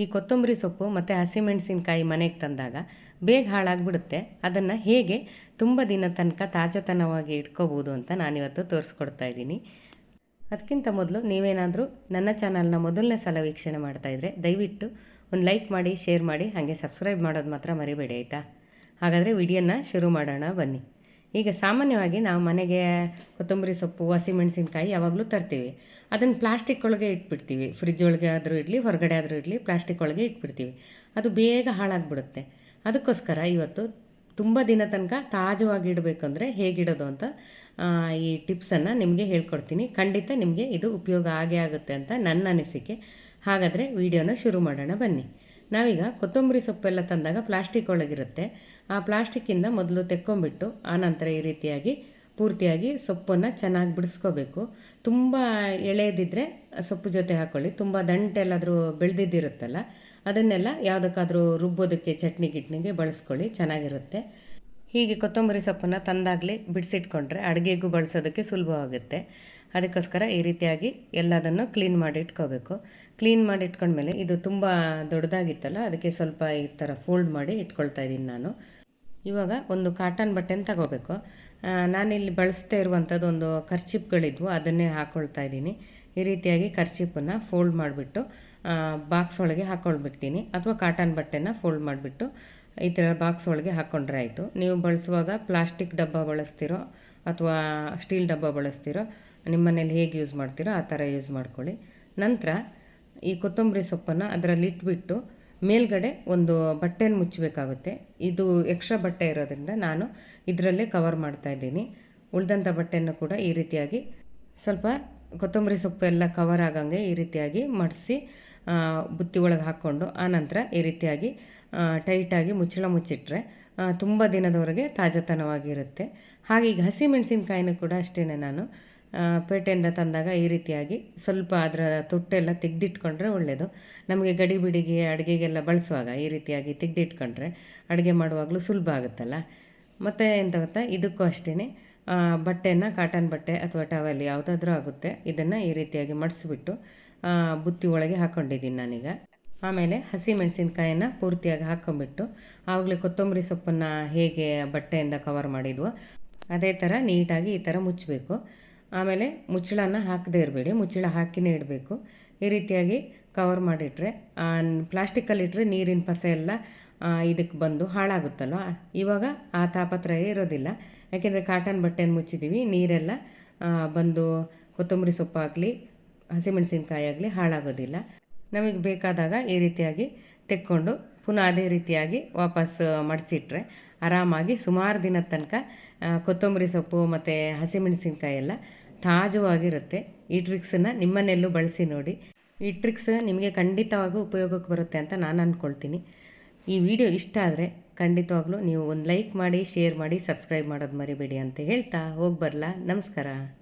ಈ ಕೊತ್ತಂಬರಿ ಸೊಪ್ಪು ಮತ್ತು ಹಸಿಮೆಣಸಿನಕಾಯಿ ಮನೆಗೆ ತಂದಾಗ ಬೇಗ ಹಾಳಾಗಿಬಿಡುತ್ತೆ. ಅದನ್ನು ಹೇಗೆ ತುಂಬ ದಿನ ತನಕ ತಾಜಾತನವಾಗಿ ಇಟ್ಕೋಬೋದು ಅಂತ ನಾನಿವತ್ತು ತೋರಿಸ್ಕೊಡ್ತಾ ಇದ್ದೀನಿ. ಅದಕ್ಕಿಂತ ಮೊದಲು ನೀವೇನಾದರೂ ನನ್ನ ಚಾನಲ್ನ ಮೊದಲನೇ ಸಲ ವೀಕ್ಷಣೆ ಮಾಡ್ತಾಯಿದ್ರೆ ದಯವಿಟ್ಟು ಒಂದು ಲೈಕ್ ಮಾಡಿ, ಶೇರ್ ಮಾಡಿ, ಹಾಗೆ ಸಬ್ಸ್ಕ್ರೈಬ್ ಮಾಡೋದು ಮಾತ್ರ ಮರಿಬೇಡಿ, ಆಯಿತಾ? ಹಾಗಾದರೆ ವಿಡಿಯೋನ ಶುರು ಮಾಡೋಣ ಬನ್ನಿ. ಈಗ ಸಾಮಾನ್ಯವಾಗಿ ನಾವು ಮನೆಗೆ ಕೊತ್ತಂಬರಿ ಸೊಪ್ಪು, ಹಸಿಮೆಣಸಿನ್ಕಾಯಿ ಯಾವಾಗಲೂ ತರ್ತೀವಿ. ಅದನ್ನು ಪ್ಲಾಸ್ಟಿಕ್ ಒಳಗೆ ಇಟ್ಬಿಡ್ತೀವಿ. ಫ್ರಿಜ್ ಒಳಗೆ ಆದರೂ ಇಡಲಿ, ಹೊರಗಡೆ ಆದರೂ ಇಡಲಿ ಪ್ಲಾಸ್ಟಿಕ್ ಒಳಗೆ ಇಟ್ಬಿಡ್ತೀವಿ. ಅದು ಬೇಗ ಹಾಳಾಗ್ಬಿಡುತ್ತೆ. ಅದಕ್ಕೋಸ್ಕರ ಇವತ್ತು ತುಂಬ ದಿನ ತನಕ ತಾಜವಾಗಿ ಇಡಬೇಕಂದ್ರೆ ಹೇಗಿಡೋದು ಅಂತ ಈ ಟಿಪ್ಸನ್ನು ನಿಮಗೆ ಹೇಳ್ಕೊಡ್ತೀನಿ. ಖಂಡಿತ ನಿಮಗೆ ಇದು ಉಪಯೋಗ ಆಗೇ ಆಗುತ್ತೆ ಅಂತ ನನ್ನ ಅನಿಸಿಕೆ. ಹಾಗಾದರೆ ವಿಡಿಯೋನ ಶುರು ಮಾಡೋಣ ಬನ್ನಿ. ನಾವೀಗ ಕೊತ್ತಂಬರಿ ಸೊಪ್ಪೆಲ್ಲ ತಂದಾಗ ಪ್ಲಾಸ್ಟಿಕ್ ಒಳಗಿರುತ್ತೆ. ಆ ಪ್ಲಾಸ್ಟಿಕ್ಕಿಂದ ಮೊದಲು ತೆಕ್ಕೊಂಬಿಟ್ಟು ಆನಂತರ ಈ ರೀತಿಯಾಗಿ ಪೂರ್ತಿಯಾಗಿ ಸೊಪ್ಪನ್ನು ಚೆನ್ನಾಗಿ ಬಿಡಿಸ್ಕೋಬೇಕು. ತುಂಬ ಎಳೆಯದಿದ್ದರೆ ಸೊಪ್ಪು ಜೊತೆ ಹಾಕ್ಕೊಳ್ಳಿ ತುಂಬ ದಂಟೆಲ್ಲಾದರೂ ಬೆಳೆದಿದ್ದಿರುತ್ತಲ್ಲ, ಅದನ್ನೆಲ್ಲ ಯಾವುದಕ್ಕಾದರೂ ರುಬ್ಬೋದಕ್ಕೆ ಚಟ್ನಿ ಗಿಟ್ನಿಗೆ ಬಳಸ್ಕೊಳ್ಳಿ, ಚೆನ್ನಾಗಿರುತ್ತೆ. ಹೀಗೆ ಕೊತ್ತಂಬರಿ ಸೊಪ್ಪನ್ನು ತಂದಾಗಲೇ ಬಿಡಿಸಿಟ್ಕೊಂಡ್ರೆ ಅಡುಗೆಗೂ ಬಳಸೋದಕ್ಕೆ ಸುಲಭವಾಗುತ್ತೆ. ಅದಕ್ಕೋಸ್ಕರ ಈ ರೀತಿಯಾಗಿ ಎಲ್ಲದನ್ನು ಕ್ಲೀನ್ ಮಾಡಿ ಇಟ್ಕೋಬೇಕು ಕ್ಲೀನ್ ಮಾಡಿ ಇಟ್ಕೊಂಡ್ಮೇಲೆ ಇದು ತುಂಬ ದೊಡ್ಡದಾಗಿತ್ತಲ್ಲ, ಅದಕ್ಕೆ ಸ್ವಲ್ಪ ಈ ಥರ ಫೋಲ್ಡ್ ಮಾಡಿ ಇಟ್ಕೊಳ್ತಾ ಇದ್ದೀನಿ ನಾನು. ಇವಾಗ ಒಂದು ಕಾಟನ್ ಬಟ್ಟೆನ ತಗೋಬೇಕು. ನಾನಿಲ್ಲಿ ಬಳಸ್ತಾ ಇರುವಂಥದ್ದು ಒಂದು ಖರ್ಚಿಪ್ಗಳಿದ್ವು ಅದನ್ನೇ ಹಾಕ್ಕೊಳ್ತಾ ಇದ್ದೀನಿ. ಈ ರೀತಿಯಾಗಿ ಖರ್ಚಿಪನ್ನು ಫೋಲ್ಡ್ ಮಾಡಿಬಿಟ್ಟು ಬಾಕ್ಸ್ ಒಳಗೆ ಹಾಕ್ಕೊಳ್ಬಿಡ್ತೀನಿ ಅಥವಾ ಕಾಟನ್ ಬಟ್ಟೆನ ಫೋಲ್ಡ್ ಮಾಡಿಬಿಟ್ಟು ಈ ಥರ ಬಾಕ್ಸ್ ಒಳಗೆ ಹಾಕ್ಕೊಂಡ್ರೆ ಆಯಿತು. ನೀವು ಬಳಸುವಾಗ ಪ್ಲಾಸ್ಟಿಕ್ ಡಬ್ಬ ಬಳಸ್ತಿರೋ ಅಥವಾ ಸ್ಟೀಲ್ ಡಬ್ಬ ಬಳಸ್ತಿರೋ ನಿಮ್ಮ ಮನೇಲಿ ಹೇಗೆ ಯೂಸ್ ಮಾಡ್ತೀರೋ ಆ ಥರ ಯೂಸ್ ಮಾಡ್ಕೊಳ್ಳಿ. ನಂತರ ಈ ಕೊತ್ತಂಬರಿ ಸೊಪ್ಪನ್ನು ಅದರಲ್ಲಿ ಇಟ್ಬಿಟ್ಟು ಮೇಲ್ಗಡೆ ಒಂದು ಬಟ್ಟೆನ ಮುಚ್ಚಬೇಕಾಗುತ್ತೆ. ಇದು ಎಕ್ಸ್ಟ್ರಾ ಬಟ್ಟೆ ಇರೋದ್ರಿಂದ ನಾನು ಇದರಲ್ಲೇ ಕವರ್ ಮಾಡ್ತಾ ಇದ್ದೀನಿ. ಉಳಿದಂಥ ಬಟ್ಟೆಯನ್ನು ಕೂಡ ಈ ರೀತಿಯಾಗಿ ಸ್ವಲ್ಪ ಕೊತ್ತಂಬರಿ ಸೊಪ್ಪು ಎಲ್ಲ ಕವರ್ ಆಗಂಗೆ ಈ ರೀತಿಯಾಗಿ ಮಡಿಸಿ ಬುತ್ತಿ ಒಳಗೆ ಹಾಕ್ಕೊಂಡು ಆನಂತರ ಈ ರೀತಿಯಾಗಿ ಟೈಟಾಗಿ ಮುಚ್ಚಳ ಮುಚ್ಚಿಟ್ರೆ ತುಂಬ ದಿನದವರೆಗೆ ತಾಜಾತನವಾಗಿರುತ್ತೆ. ಹಾಗೆ ಈಗ ಹಸಿ ಮೆಣಸಿನ್ಕಾಯಿನೂ ಕೂಡ ಅಷ್ಟೇ ನಾನು ಪೇಟೆಯಿಂದ ತಂದಾಗ ಈ ರೀತಿಯಾಗಿ ಸ್ವಲ್ಪ ಅದರ ತೊಟ್ಟೆಲ್ಲ ತೆಗೆದಿಟ್ಕೊಂಡ್ರೆ ಒಳ್ಳೆಯದು ನಮಗೆ ಗಡಿ ಬಿಡಿಗೆ, ಅಡುಗೆಗೆಲ್ಲ ಬಳಸುವಾಗ ಈ ರೀತಿಯಾಗಿ ತೆಗೆದಿಟ್ಕೊಂಡ್ರೆ ಅಡುಗೆ ಮಾಡುವಾಗಲೂ ಸುಲಭ ಆಗುತ್ತಲ್ಲ. ಮತ್ತು ಎಂತ ಗೊತ್ತಾ? ಇದಕ್ಕೂ ಅಷ್ಟೇ ಬಟ್ಟೆನ ಕಾಟನ್ ಬಟ್ಟೆ ಅಥವಾ ಟವಲ್ ಯಾವುದಾದ್ರೂ ಆಗುತ್ತೆ. ಇದನ್ನು ಈ ರೀತಿಯಾಗಿ ಮಡಿಸ್ಬಿಟ್ಟು ಬುತ್ತಿ ಒಳಗೆ ಹಾಕ್ಕೊಂಡಿದ್ದೀನಿ ನಾನೀಗ. ಆಮೇಲೆ ಹಸಿ ಪೂರ್ತಿಯಾಗಿ ಹಾಕ್ಕೊಂಬಿಟ್ಟು ಆವಾಗಲೇ ಕೊತ್ತಂಬರಿ ಸೊಪ್ಪನ್ನು ಹೇಗೆ ಬಟ್ಟೆಯಿಂದ ಕವರ್ ಮಾಡಿದ್ವೋ, ಅದೇ ಥರ ನೀಟಾಗಿ ಈ ಥರ ಮುಚ್ಚಬೇಕು ಆಮೇಲೆ ಮುಚ್ಚಳನ ಹಾಕದೇ ಇರಬೇಡಿ, ಮುಚ್ಚಳ ಹಾಕಿನೇ ಇಡಬೇಕು. ಈ ರೀತಿಯಾಗಿ ಕವರ್ ಮಾಡಿಟ್ರೆ ಪ್ಲಾಸ್ಟಿಕ್ಕಲ್ಲಿಟ್ಟರೆ ನೀರಿನ ಪಸೆ ಎಲ್ಲ ಇದಕ್ಕೆ ಬಂದು ಹಾಳಾಗುತ್ತಲ್ವ? ಇವಾಗ ಆ ತಾಪತ್ರಯ ಇರೋದಿಲ್ಲ. ಯಾಕೆಂದರೆ ಕಾಟನ್ ಬಟ್ಟೆನ ಮುಚ್ಚಿದ್ದೀವಿ ನೀರೆಲ್ಲ ಬಂದು ಕೊತ್ತಂಬರಿ ಸೊಪ್ಪಾಗಲಿ, ಹಸಿಮೆಣಸಿನ್ಕಾಯಿ ಆಗಲಿ ಹಾಳಾಗೋದಿಲ್ಲ. ನಮಗೆ ಬೇಕಾದಾಗ ಈ ರೀತಿಯಾಗಿ ತೆಕ್ಕೊಂಡು ಪುನಃ ಅದೇ ರೀತಿಯಾಗಿ ವಾಪಸ್ ಮಡಿಸಿಟ್ರೆ ಆರಾಮಾಗಿ ಸುಮಾರು ದಿನದ ತನಕ ಕೊತ್ತಂಬರಿ ಸೊಪ್ಪು ಮತ್ತು ಹಸಿಮೆಣಸಿನ್ಕಾಯಿ ಎಲ್ಲ ತಾಜವಾಗಿರುತ್ತೆ. ಈ ಟ್ರಿಕ್ಸನ್ನು ನಿಮ್ಮನೆಯಲ್ಲೂ ಬಳಸಿ ನೋಡಿ. ಈ ಟ್ರಿಕ್ಸ್ ನಿಮಗೆ ಖಂಡಿತವಾಗೂ ಉಪಯೋಗಕ್ಕೆ ಬರುತ್ತೆ ಅಂತ ನಾನು ಅಂದ್ಕೊಳ್ತೀನಿ ಈ ವಿಡಿಯೋ ಇಷ್ಟ ಆದರೆ ಖಂಡಿತವಾಗ್ಲೂ ನೀವು ಒಂದು ಲೈಕ್ ಮಾಡಿ ಶೇರ್ ಮಾಡಿ ಸಬ್ಸ್ಕ್ರೈಬ್ ಮಾಡೋದು ಮರಿಬೇಡಿ ಅಂತ ಹೇಳ್ತಾ ಹೋಗಿ ಬರಲಾ. ನಮಸ್ಕಾರ.